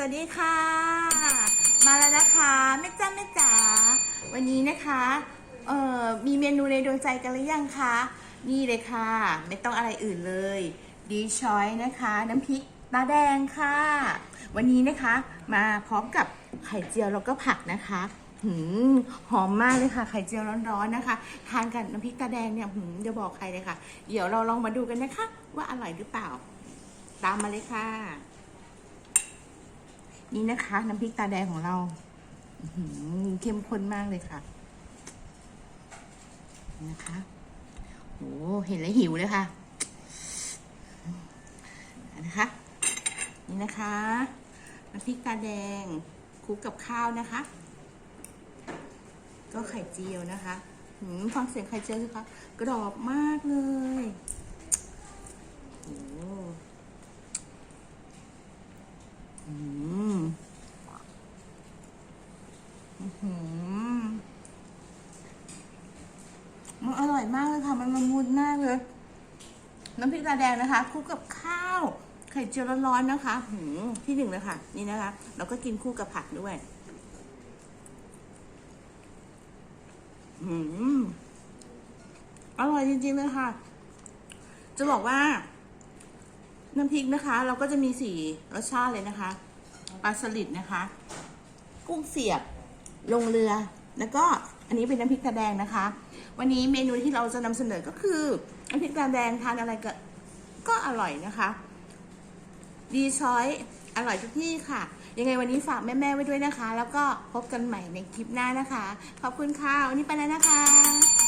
วัสดีค่ะ มาแล้วนะคะแม่จ้าแม่จ๋าวันนี้นะคะเอ่อมีเมนูในดวงใจกันหรือยังคะนี่เลยค่ะ ไม่ต้องอะไรอื่นเลย ดีชอยนะคะ น้ำพริกตาแดงค่ะ วันนี้นะคะมาพร้อมกับไข่เจียวแล้วก็ผักนะคะหืมหอมมากเลยค่ะ ไข่เจียวร้อนๆนะคะ ทานกับน้ำพริกตาแดงเนี่ยหืมจะบอกใครเลยค่ะ เดี๋ยวเราลองมาดูกันนะคะ ว่าอร่อยหรือเปล่า ตามมาเลยค่ะ นี่นะคะน้ำพริกตาแดงของเราเข้มข้นมากเลยค่ะ นะคะโอ้เห็นแล้วหิวเลยค่ะ นะคะ นี่นะคะน้ำพริกตาแดงคลุกกับข้าวนะคะ ก็ไข่เจียวนะคะฟังเสียงไข่เจียวสิคะกรอบมากเลยโอ้อื มันอร่อยมากเลยค่ะ มันละมุนมากเลย น้ำพริกตาแดงนะคะคลุกกับข้าวไข่เจียวร้อนๆนะคะหืมที่หนึ่งเลยค่ะ นี่นะคะ เราก็กินคู่กับผักด้วยหืมอร่อยจริงๆเลยค่ะ จะบอกว่า น้ำพริกนะคะ เราก็จะมีสี่รสชาติเลยนะคะปลาสลิดนะคะ กุ้งเสียบ ลงเรือ แล้วก็อันนี้เป็นน้ำพริกตาแดงนะคะ วันนี้เมนูที่เราจะนำเสนอก็คือน้ำพริกตาแดงทานอะไรก็ก็อร่อยนะคะ ดีช้อยอร่อยทุกที่ค่ะ ยังไงวันนี้ฝากแม่ๆไว้ด้วยนะคะ แล้วก็พบกันใหม่ในคลิปหน้านะคะ ขอบคุณค่ะ วันนี้ไปแล้วนะคะ